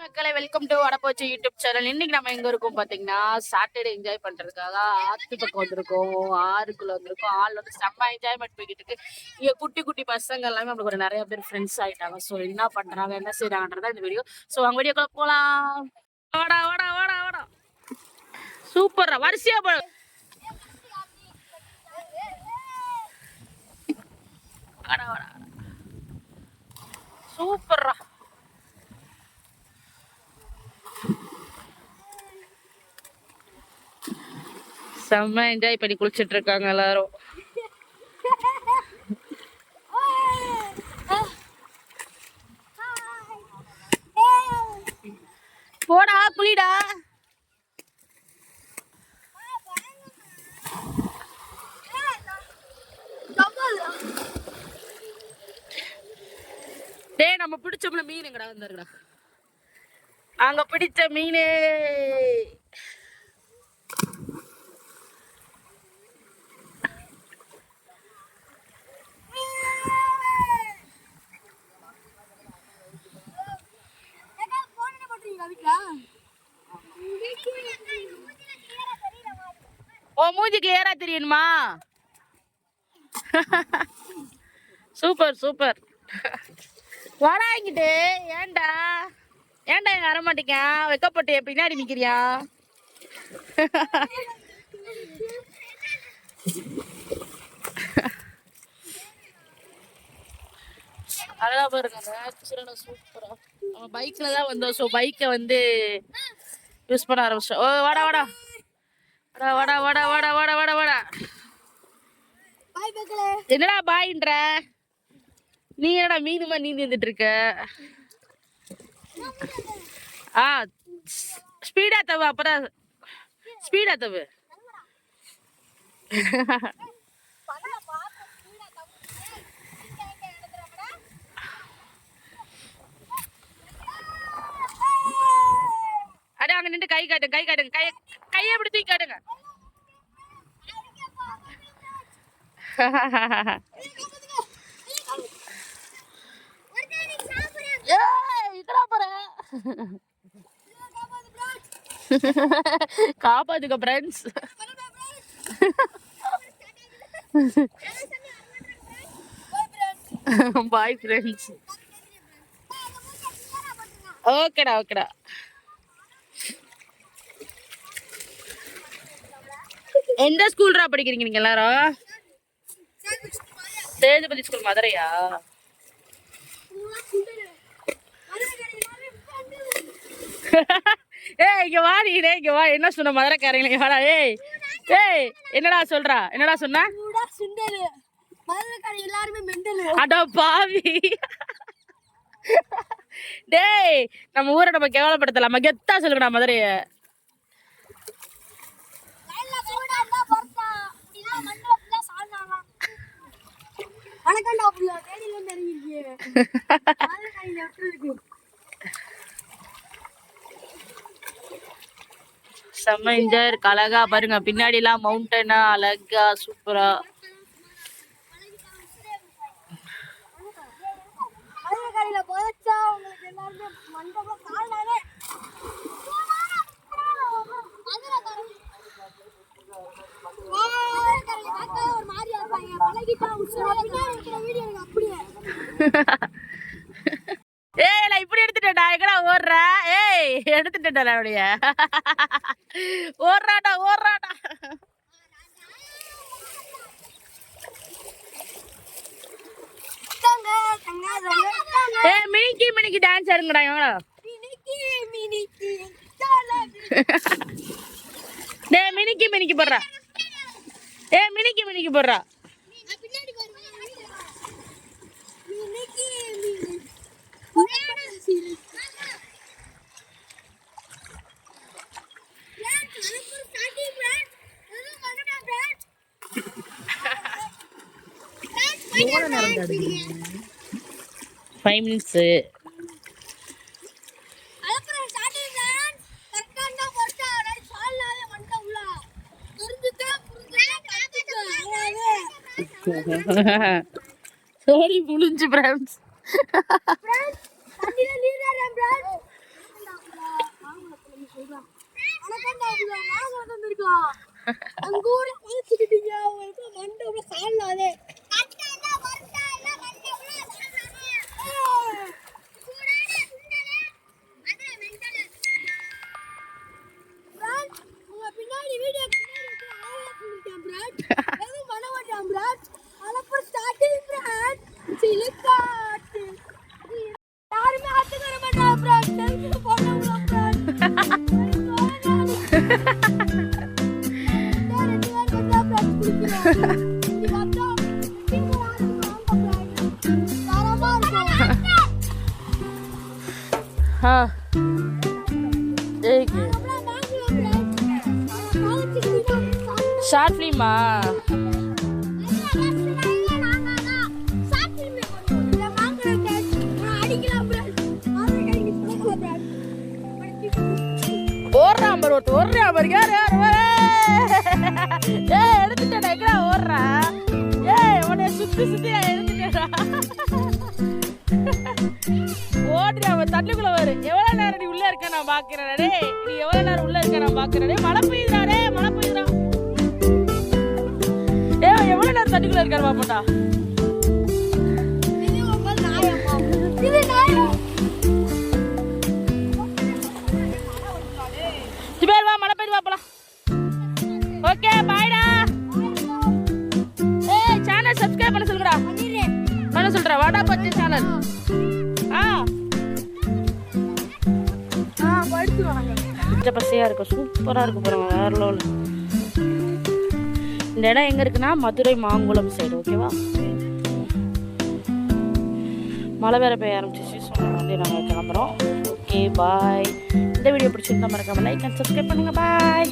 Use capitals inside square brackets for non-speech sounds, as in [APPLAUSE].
மக்களை welcome to வடப்போச்சு YouTube channel இன்னைக்கு நம்ம எங்க இருக்கோம் பாத்தீங்கன்னா சாட்டர்டே என்ஜாய் பண்றதுக்காக ஆத்து பக்கம் வந்திருக்கோம். ஆறுக்குள்ள வந்திருக்கோம். ஆள் வந்து செம்ம என்ஜாய்மெண்ட் போய்கிட்டு இருக்கு. இங்க குட்டி குட்டி பசங்க எல்லாமே நம்மளுக்கு ஒரு நிறைய பேர் ஃப்ரெண்ட்ஸ் ஆயிட்டாங்க. ஸோ என்ன பண்றாங்க என்ன செய்யறாங்கன்றதா இந்த வீடியோ ஸோ அவங்க வீடியோக்குள்ள போலாம். வாடா வாடா வாடா. சூப்பர் வரிசையா போ. சூப்பர்ரா. செம்ம என்ஜாய் பண்ணி குளிச்சுட்டு இருக்காங்க எல்லாரும். போடா குளிடா டே நம்ம பிடிச்சோம்ல மீன் எங்கடா வந்துருக்கடா அங்க பிடிச்ச மீனே. ஓ மூஞ்சி கிளியரா தெரியணுமா சூப்பர் சூப்பர். வாடா இங்கிட்டு. ஏன்டா ஏன்டா இங்க வர மாட்டேங்க வெக்கப்பட்டு பின்னாடி நிக்கிறியா? அழகா பாருங்க நேச்சுரலா சூப்பரா நம்ம பைக்ல தான் வந்தோம். ஸோ பைக்கை வந்து யூஸ் பண்ண ஆரம்பிச்சோம் ஓ வாடா வாடா. வாடா வாடா வாடா வாடா வாடா வாடா. வாடா என்னடா பாயின்ற நீ என்னடா மீனுமா நீந்தி வந்துட்டு இருக்க ஆ ஸ்பீடா தவு அப்புறம் ஸ்பீடா தவு. அடே அங்க நின்று கை காட்டுங்க கை காட்டுங்க கை கையை எப்படி தூக்கி காட்டுங்க. ఏ ఇక్కడ பாய் కాపాదుక ஓகேடா ஓகேடா. எந்த ஸ்கூல்ரா படிக்கிறீங்க நீங்க எல்லாரும்? தேஜபதி ஸ்கூல் மதுரையா? ஏய் இங்க வா நீ இங்க வா. என்ன சொன்ன மதுரைக்காரங்க இங்க வாடா ஏய் ஏய் என்னடா சொல்றா? என்னடா சொன்ன? சுண்டல். மதுரைக்காரங்க எல்லாருமே மெண்டல். அட பாவி. டேய் நம்ம ஊரை நம்ம கேவலப்படுத்தலாமா. கெத்தா சொல்லுங்கடா மதுரைய. வணக்கம்டா புள்ள. தேடில இருந்து இறங்கிருக்கீங்க செம்ம என்ஜாய் இருக்கு. அழகா பாருங்க. பின்னாடி எல்லாம் மவுண்டனா அழகா சூப்பரா ஒரு மாதிரி அப்படியே. [LAUGHS] ஓடுறடா எங்கடா ஓடுற? ஏய் எடுத்துட்டா என்னுடைய ஓடுறாடா ஓடுறாடா ஏ மினிக்கி மினிக்கி டான்ஸ் ஆடுங்கடா இவங்களா. டே மினிக்கி மினிக்கி. போடுறா. ஏ மினிக்கி மினிக்கி போடுறா. Thank you. Five minutes sorry புளிஞ்சு பிரான்ஸ் அங்க ஊரே பாத்துக்கிட்டீங்க உங்களுக்கு சாலாதே காலேஜுக்கு போய் ஷார்ட் ஃபிலிமா ஒரு நம்பர் ஒருத்தர் ஓடுறான் பாரு யார் யார் எங்கடா ஓடுறா? ஏய் உன்னை சுத்தி சுத்தி நான் எடுத்துட்டேன்டா ஓடுறியா அவன் தண்ணிக்குள்ள வரு. எவ்வளவு நேரம் நீ உள்ள இருக்க நான் பாக்குறேன். டேய் நீ எவ்வளவு நேரம் உள்ள இருக்க நான் பாக்குறேன். டேய் மழை பெய்யுதா டேய் மழை பெய்யுதா ஏய் எவ்வளவு நேரம் தண்ணிக்குள்ள இருக்காரு பாப்போண்டா பண்ண சொல்றேன் வாடா பச்சை சேனல் ஆ. பச்சை பசையா இருக்கும் சூப்பரா இருக்கு பாருங்க வேற லெவல். இந்த இடம் எங்க இருக்குன்னா மதுரை மாங்குளம் சைடு ஓகேவா மழை வேற பெய்ய ஆரம்பிச்சிச்சு ஸோ வந்து நாங்கள் கிளம்புறோம். ஓகே பாய் இந்த வீடியோ பிடிச்சிருந்தா மறக்காம லைக் அண்ட் சப்ஸ்கிரைப் பண்ணுங்க. பாய்